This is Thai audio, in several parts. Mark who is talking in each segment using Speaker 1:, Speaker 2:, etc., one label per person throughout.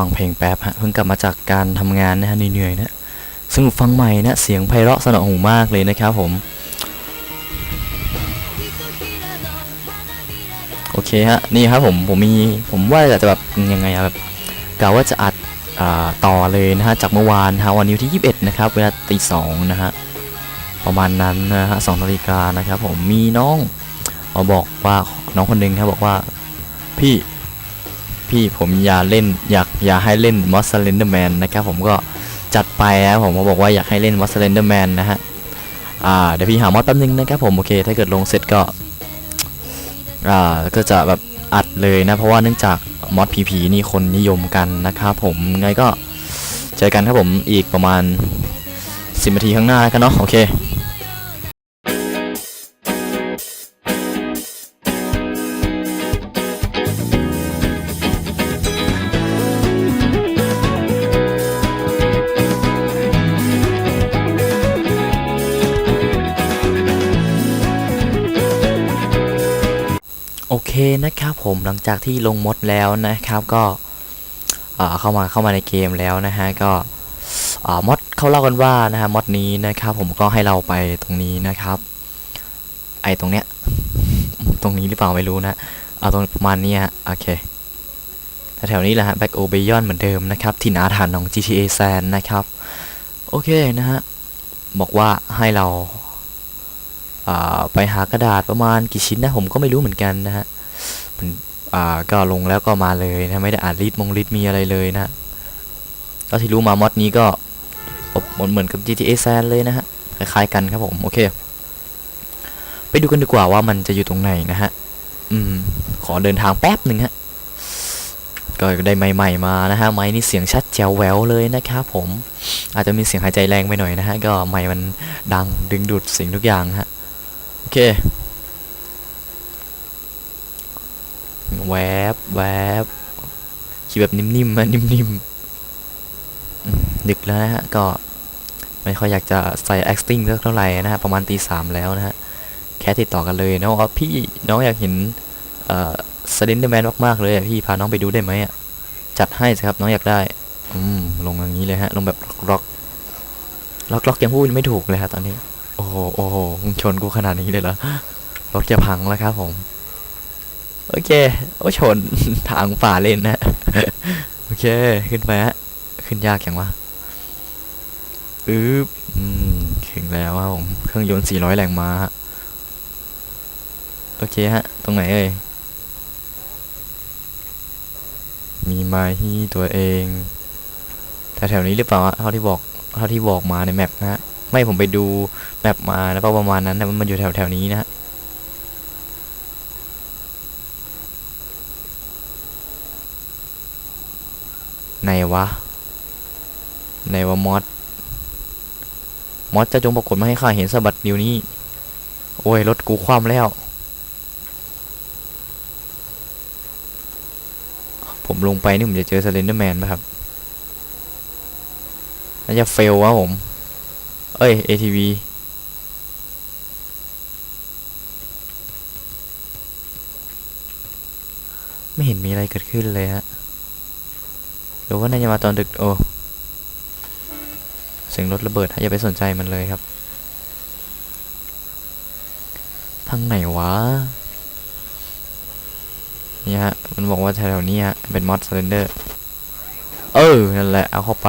Speaker 1: ฟังเพลงแป๊บฮะเพิ่งกลับมาจากการทำงานนะฮะเหนื่อยๆนะซึ่งฟังใหม่นะเสียงไพเราะสนอหูมากเลยนะครับผม โอเคฮะนี่ครับผมผมมีผมว่าจะแบบยังไงอะแบบกะว่าจะอัดอต่อเลยนะฮะจากเมื่อวานฮะวันนี้ที่ 21 นะครับ เวลาตีสองนะฮะประมาณนั้นนะฮะสองนาฬิกานะครับผมมีน้องมาบอกว่าน้องคนหนึงครับบอกว่าพี่ พี่ผมอยากเล่นอยากอยากให้เล่นมอสเลนเดอร์แมนนะครับผมก็จัดไปนะผมเขาบอกว่าอยากให้เล่นมอสเลนเดอร์แมนนะฮะอ่าเดี๋ยวพี่หามอสแป๊บนึงนะครับผมโอเคถ้าเกิดลงเสร็จก็อ่าก็จะแบบอัดเลยนะ เพราะว่าเนื่องจากมอดผีๆนี่คนนิยมกันนะครับผมไงก็เจอกันครับผมอีกประมาณ 10นาทีข้างหน้ากันเนาะโอเค นะครับผมหลังจากที่ลงมดแล้วนะครับก็เข้ามาเข้ามาในเกมแล้วนะฮะก็อ่ามดเขาเล่ากันว่านะฮะมดนี้นะครับผมก็ให้เราไปตรงนี้นะครับ ไอตรงเนี้ยตรงนี้หรือเปล่าไม่รู้นะเอาตรงประมาณนี้ฮะโอเคแถวนี้แหละฮะแบ็กโอเบยอนเหมือนเดิมนะครับถิ่นาถรรพ์ของ GTA San นะครับ โอเคนะฮะบอกว่าให้เราาไปหากระดาษประมาณกี่ชิ้นนะผมก็ไม่รู้เหมือนกันนะฮะ มันอ่าก็ลงแล้วก็มาเลยนะไม่ได้อ่านลิสต์มงลิสต์มีอะไรเลยนะก็ที่รู้มามอดนี้ก็เหมือนเหมือนกับ GTA San เลยนะฮะคล้ายๆกันครับผมโอเค ไปดูกันดีกว่าว่ามันจะอยู่ตรงไหนนะฮะอืมขอเดินทางแป๊บหนึ่งฮะก็ได้ไม้ใหม่มานะฮะไม้นี่เสียงชัดแจ๋วแววเลยนะครับผม อาจจะมีเสียงหายใจแรงไปหน่อยนะฮะก็ไม้มันดังดึงดูดเสียงทุกอย่างฮะโอเค แวบแวบขี่แบบนิ่มๆนะนิ่มๆดึกแล้วนะฮะ ก็ไม่ค่อยอยากจะใส่ acting เท่าไหร่นะฮะ ประมาณตีสามแล้วนะฮะ แค่ติดต่อกันเลยนะว่าพี่น้องอยากเห็นเอ่อสเลนเดอร์แมนมากๆเลยพี่พาน้องไปดูได้ไหมอะ จัดให้สิครับน้องอยากได้ อืม ลงอย่างนี้เลยฮะ ลงแบบร็อกล็อกล็อกยังพูดไม่ถูกเลยฮะตอนนี้ โอ้โหโอ้โหมึงชนกูขนาดนี้เลยเหรอรถจะพังแล้วครับผม โอเค โอ้ชนทางป่าเล่นนะ โอเค ขึ้นไปฮะ ขึ้นยากอย่างวะอึ๊บอืมถึงแล้วครับผม เครื่องยนต์ 400 แรงม้า โอเคฮะ ตรงไหนเอ่ย มีไม้ที่ตัวเองแถวๆนี้หรือเปล่าฮะเท่าที่บอกเท่าที่บอกมาในแมปนะฮะ ไม่ผมไปดูแมปมาแล้วประมาณนั้นนะมันอยู่แถวแถวๆนี้นะฮะ ไหนวะไหนวะมอสมอสจะจงปรากฏมาให้ข้าเห็นสะบัดเดียวนี้ โอ้ย รถกูคว่ำแล้ว ผมลงไปนี่ผมจะเจอสเลนเดอร์แมนไหมครับน่าจะเฟลวะผม เอ้ย ATV ไม่เห็นมีอะไรเกิดขึ้นเลยฮะ รือว่าน่าจะมาตอนดึกโอ้เสียงรถระเบิดอย่าไปสนใจมันเลยครับทางไหนวะนี่ฮะ มันบอกว่าแถวนี้ฮะ เป็นมอสซิลเดอร์ เออ นั่นแหละ เอาเข้าไป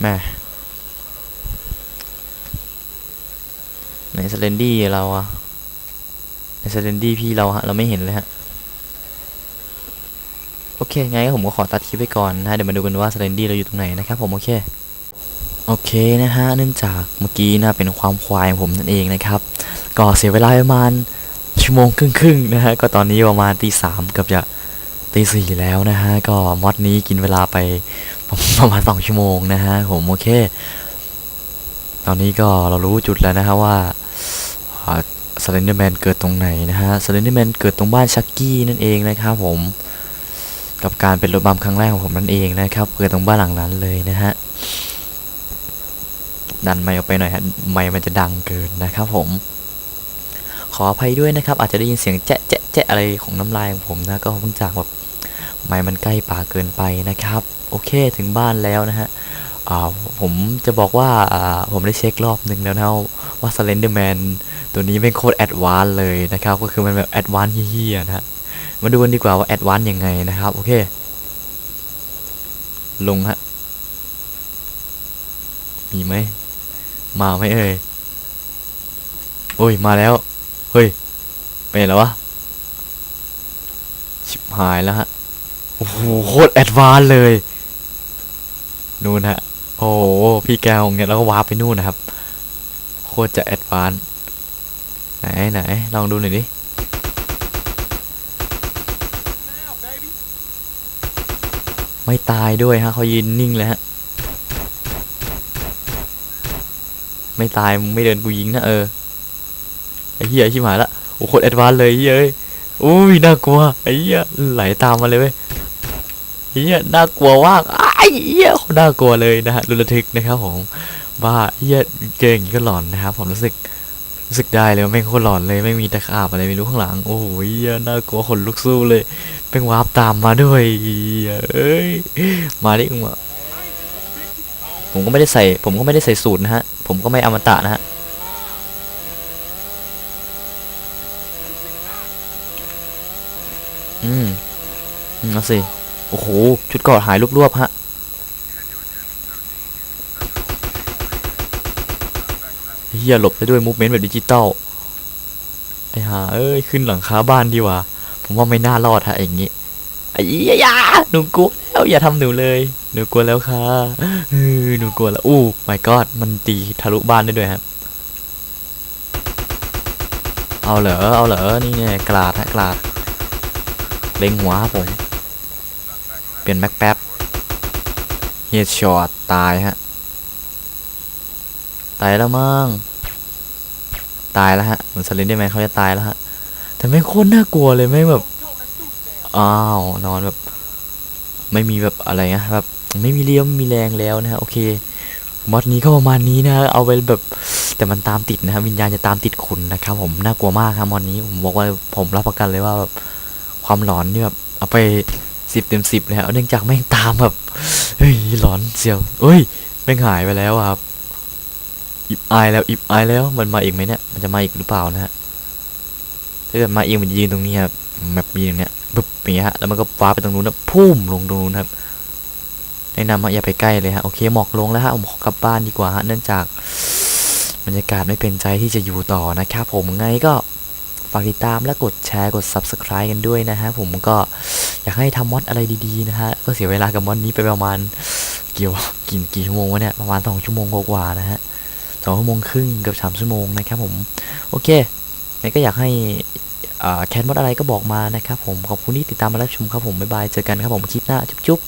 Speaker 1: แม่ไหนสเลนดี้เราอะไหนสเลนดี้พี่เราฮะ เราไม่เห็นเลยฮะ โอเคไงก็ผมก็ขอตัดคลิปไปก่อนนะเดี๋ยวมาดูกันว่าสเลนดี้เราอยู่ตรงไหนนะครับผมโอเคโอเคนะฮะเนื่องจากเมื่อกี้นะเป็นความควายของผมนั่นเองนะครับก็เสียเวลาประมาณชั่วโมงครึ่งๆนะฮะก็ตอนนี้ประมาณตีสามเกือบจะตีสี่แล้วนะฮะก็มอดนี้กินเวลาไปประมาณสองชั่วโมงนะฮะผมโอเค ตอนนี้ก็เรารู้จุดแล้วนะฮะว่าสเลนเดอร์แมนเกิดตรงไหนนะฮะสเลนเดอร์แมนเกิดตรงบ้านชักกี้นั่นเองนะครับผม กับการเป็นรถบัมครั้งแรกของผมนั่นเองนะครับเกิดตรงบ้านหลังนั้นเลยนะฮะดันไมค์ออกไปหน่อยฮะไมค์มันจะดังเกินนะครับผม ขออภัยด้วยนะครับ อาจจะได้ยินเสียงแจ๊ะแจ๊ะแจ๊ะอะไรของน้ำลายของผมนะก็เพิ่งจากแบบไม่มันใกล้ป่าเกินไปนะครับ โอเคถึงบ้านแล้วนะฮะอ่าผมจะบอกว่าผมได้เช็ครอบหนึ่งแล้วนะว่า Slenderman ตัวนี้เป็นโคตรแอดวานเลยนะครับ ก็คือมันแบบแอดวานเฮี้ยนะฮะ มาดูกันดีกว่าว่าแอดวานซ์ยังไงนะครับ โอเค ลงฮะ มีไหม มาไหมเอ่ย โอ้ย มาแล้ว เฮ้ยเป็นแล้ววะ ชิบหายแล้วฮะ โอ้โห โคตรแอดวานซ์เลย นู่นฮะ โอ้โห พี่แกของเนี่ยแล้วก็วาร์ปไปนู่นนะครับ โคตรจะแอดวานซ์ไหนไหนลองดูหน่อยดิ ไม่ตายด้วยฮะเขายืนนิ่งเลยฮะ ไม่ตายมึงไม่เดินกูยิงนะเออ ไอ้เหี้ยชิบหายละ โอ้โคตรแอดวานเลยเฮ้ยอุ้ยน่ากลัวไอ้เหี้ยไหลตามมาเลยเว้ยไอ้เหี้ยน่ากลัวมากไอ้เหี้ยคตรน่ากลัวเลยนะฮะรุนระทึกนะครับผมบ้าเหี้ยเจออย่างนี้ก็หลอนนะครับผมรู้สึก รู้สึกได้เลยว่าแม่งโคตรหลอนเลยไม่มีตะขาบอะไรไม่รู้ข้างหลัง โอ้โหเหี้ยน่ากลัวขนลุกสู้เลยเป็นวาร์ปตามมาด้วยเฮ้ยเอ้ยมาดิมึงมาผมก็ไม่ได้ใส่ ผมก็ไม่ได้ใส่สูตรนะฮะ ผมก็ไม่อมตะนะฮะอืมอืมเอาสิ โอ้โห ชุดเกราะหายรวบๆฮะ ฮียหลบได้ด้วยมูฟเมนต์แบบดิจิตอลไอ้ห่าเอ้ยขึ้นหลังคาบ้านดีว่า ผมว่าไม่น่ารอดฮะอย่างงี้ไอ้ย่าหนูกลัวแล้วอย่าทำหนูเลย หนูกลัวแล้วค่ะหนูกลัวแล้วอู้ my god มันตีทะลุบ้านได้ด้วยครับเอาเหรอเอาเหรอนี่เนี่ยกราดฮะกราดเล็งหัวครับผม เปลี่ยนแม็กแป๊บเฮดช็อตตายฮะ ตายแล้วมั้ง ตายแล้วฮะเหมือนสลินเดอร์แมเขาจะตายแล้วฮะแต่ไม่โคตรน่ากลัวเลยไม่แบบอ้าวนอนแบบ ไม่มีแบบอะไรนะแบบไม่มีเลี้ยวมีแรงแล้วนะฮะโอเคมอดนี้ก็ประมาณนี้นะเอาไปแบบแต่มันตามติดนะครับวิญญาณจะตามติดคุณนะครับผมน่ากลัวมากครับมอดนี้ผมบอกว่าผมรับประกันเลยว่าแบบความหลอนนี่แบบเอาไปสิบเต็มสิบเลยครับเนื่องจากแม่งตามแบบเฮ้ยหลอนเสียวเฮ้ยแม่งหายไปแล้วครับ อิบอายแล้วอิบอายแล้วมันมาอีกไหมเนี่ยมันจะมาอีกหรือเปล่านะฮะถ้าเกิดมาอีกมันยืนตรงนี้ครับแบบยืนอย่างเนี้ยปึ๊บอย่างเงี้ยฮะแล้วมันก็ฟ้าไปตรงนู้นนะพุ่มลงตรงนู้นครับแนะนำว่าอย่าไปใกล้เลยฮะโอเคหมอกลงแล้วฮะผมขอกลับบ้านดีกว่าฮะเนื่องจากบรรยากาศไม่เป็นใจที่จะอยู่ต่อนะครับผมไงก็ฝากติดตามและกดแชร์กด subscribe กันด้วยนะฮะผมก็อยากให้ทำมอดอะไรดีๆนะฮะก็เสียเวลากับมอดนี้ไปประมาณ เกี่ยวกี่กี่ชั่วโมงวะเนี่ยประมาณสองชั่วโมงกว่าๆนะฮะ สองชั่วโมงครึ่งเกือบสามชั่วโมงนะครับผม โอเคไหนก็อยากให้แคนมอดอะไรก็บอกมานะครับผม ขอบคุณที่ติดตามมารับชมครับผม บ๊ายบาย เจอกันครับผมคลิปหน้า จุ๊บ